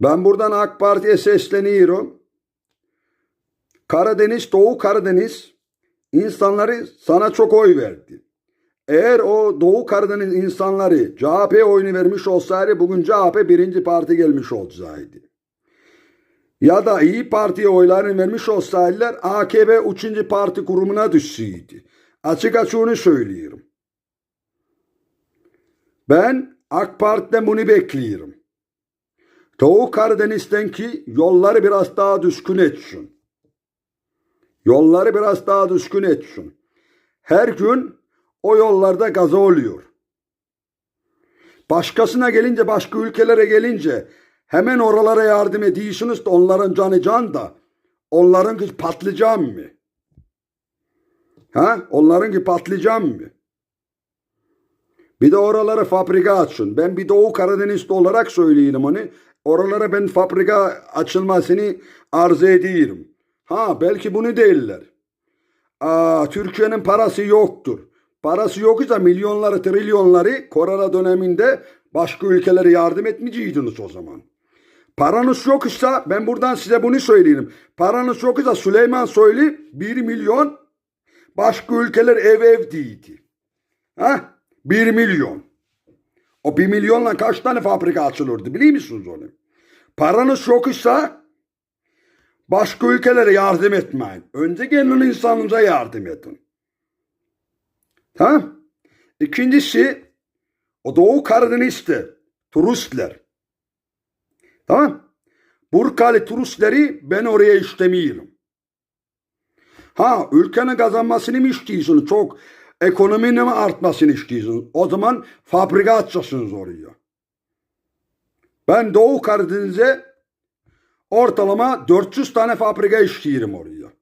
Ben buradan AK Parti'ye sesleniyorum. Karadeniz, Doğu Karadeniz insanları sana çok oy verdi. Eğer o Doğu Karadeniz insanları CHP'ye oyunu vermiş olsaydı bugün CHP birinci parti gelmiş olacaktı. Ya da İyi Parti'ye oylarını vermiş olsaydılar AKP üçüncü parti kurumuna düşseydi. Açık onu söylüyorum. Ben AK Parti'den bunu bekliyorum. Doğu Karadeniz'den ki yolları biraz daha düzgün etsin. Yolları biraz daha düzgün etsin. Her gün o yollarda gaza oluyor. Başkasına gelince, başka ülkelere gelince hemen oralara yardım ediyorsunuz da onların canı can da onların ki patlayacağım mı? Ha? Onların ki patlayacağım mı? Bir de oralara fabrika açın. Ben bir Doğu Karadeniz'de olarak söyleyeyim onu. Oralara ben fabrika açılmasını arzu ediyorum. Ha belki bunu değiller. Aa, Türkiye'nin parası yoktur. Parası yoksa milyonları, trilyonları korona döneminde başka ülkelere yardım etmeyeceydiniz o zaman. Paranız yoksa ben buradan size bunu söyleyeyim. Paranız yoksa Süleyman Soylu 1 milyon başka ülkeler ev ev değildi. Ha? 1 milyon. O 1 milyonla kaç tane fabrika açılırdı biliyor musunuz onu? Paranız yoksa başka ülkelere yardım etmeyin. Önce kendi insanınıza yardım edin. Tamam. İkincisi o Doğu Karadeniz'de turistler. Tamam. Burkalı turistleri ben oraya istemiyorum. Ha ülkenin kazanmasını mı istiyorsunuz? Çok ekonominin mi artmasını istiyorsunuz? O zaman fabrika açacaksınız oraya. Ben Doğu Karadeniz'e ortalama 400 tane fabrika istiyorum oraya.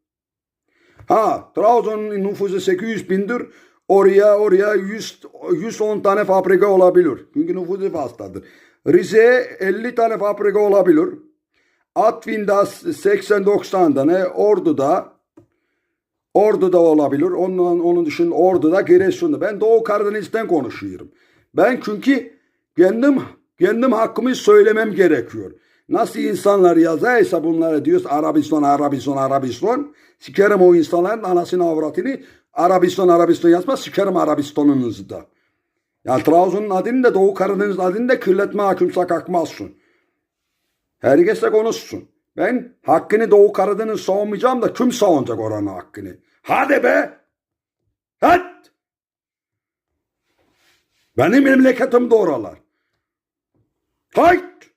Ha Trabzon'un nüfusu 800 bindir. Oraya oraya 100, 110 tane fabrika olabilir. Çünkü nüfusu fazladır. Rize'ye 50 tane fabrika olabilir. Artvin'de 80-90 tane. Ordu'da Ordu'da olabilir. Onun, onun dışında Ordu'da, Giresun'da. Ben Doğu Karadeniz'den konuşuyorum. Ben çünkü kendim kendim hakkımı söylemem gerekiyor. Nasıl insanlar yazarsa bunlara diyoruz Arabistan, Arabistan, Arabistan. Sikerim o insanların anasını avratını. Arabistan, Arabistan yazmaz. Sikerim Arabistan'ınızı da. Yani Trabzon'un adını da Doğu Karadeniz adını da kirletme hakimse kalkmazsın. Herkese konuşsun. Ben hakkını Doğu Karadeniz savunmayacağım da kim savunacak oranın hakkını? Hadi be! Hadi! Benim memleketim de oralar. Fight!